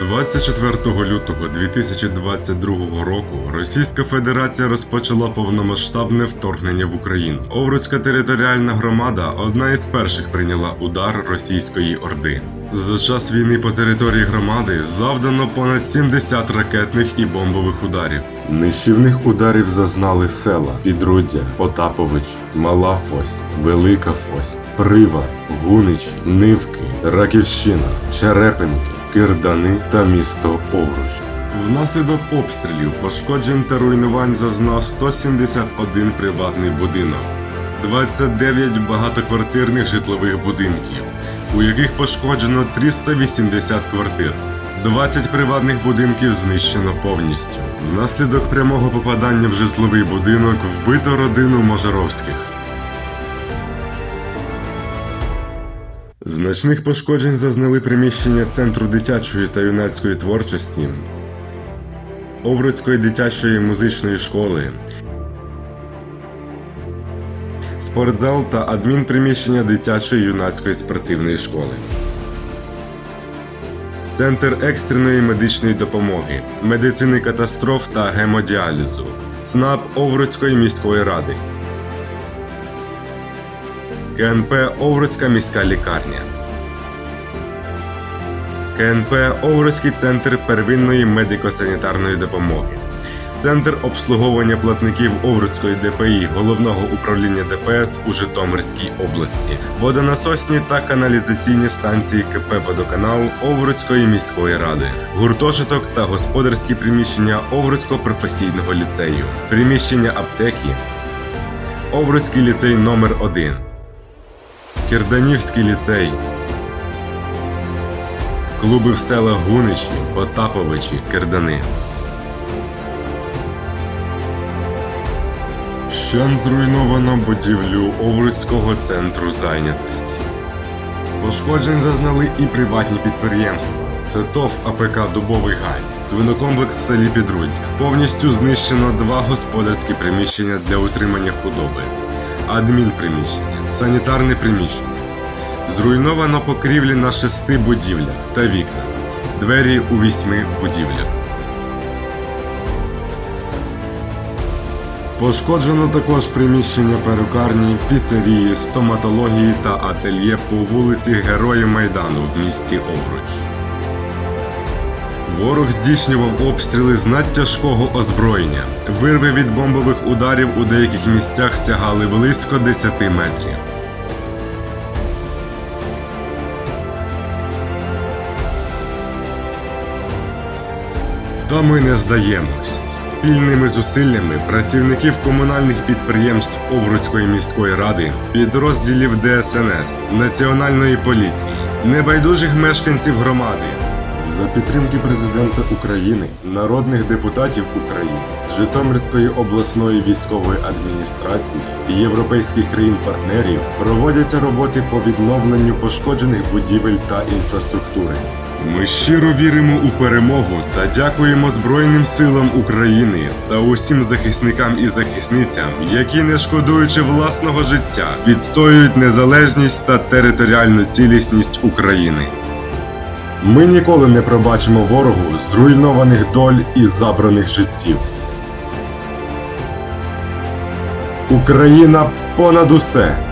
24 лютого 2022 року Російська Федерація розпочала повномасштабне вторгнення в Україну. Овруцька територіальна громада одна із перших прийняла удар російської орди. За час війни по території громади завдано понад 70 ракетних і бомбових ударів. Нищівних ударів зазнали села Підруддя, Потапович, Мала Фось, Велика Фось, Прива, Гуничі, Нивки, Раківщина, Черепинки, Кирдани та місто Овруч. Внаслідок обстрілів, пошкоджень та руйнувань зазнав 171 приватний будинок, 29 багатоквартирних житлових будинків, у яких пошкоджено 380 квартир. 20 приватних будинків знищено повністю. Внаслідок прямого попадання в житловий будинок вбито родину Можаровських. Значних пошкоджень зазнали приміщення Центру дитячої та юнацької творчості, Овруцької дитячої музичної школи, спортзал та адмінприміщення дитячої юнацької спортивної школи. Центр екстреної медичної допомоги, медицини катастроф та гемодіалізу, ЦНАП Овруцької міської ради, КНП Овруцька міська лікарня, КНП Овруцький центр первинної медико-санітарної допомоги, Центр обслуговування платників Овруцької ДПІ Головного управління ДПС у Житомирській області, водонасосні та каналізаційні станції КП Водоканал Овруцької міської ради, гуртожиток та господарські приміщення Овруцького професійного ліцею, приміщення аптеки, Овруцький ліцей номер 1 Кірданівський ліцей, клуби в селах Гуничі, Потаповичі, Кирдани. Вщент зруйновано будівлю Овруцького центру зайнятості. Пошкоджень зазнали і приватні підприємства. Це ТОВ АПК Дубовий Гай, свинокомплекс в селі Підруддя. Повністю знищено два господарські приміщення для утримання худоби, адмінприміщення, санітарне приміщення. Зруйновано покрівлі на шести будівлях та вікна, двері у вісьми будівлях. Пошкоджено також приміщення перукарні, піцерії, стоматології та ательє по вулиці Героїв Майдану в місті Овруч. Ворог здійснював обстріли з надтяжкого озброєння. Вирви від бомбових ударів у деяких місцях сягали близько 10 метрів. Та ми не здаємось. Спільними зусиллями працівників комунальних підприємств Овруцької міської ради, підрозділів ДСНС, Національної поліції, небайдужих мешканців громади. За підтримки президента України, народних депутатів України, Житомирської обласної військової адміністрації і європейських країн-партнерів проводяться роботи по відновленню пошкоджених будівель та інфраструктури. Ми щиро віримо у перемогу та дякуємо Збройним силам України та усім захисникам і захисницям, які, не шкодуючи власного життя, відстоюють незалежність та територіальну цілісність України. Ми ніколи не пробачимо ворогу зруйнованих доль і забраних життів. Україна понад усе.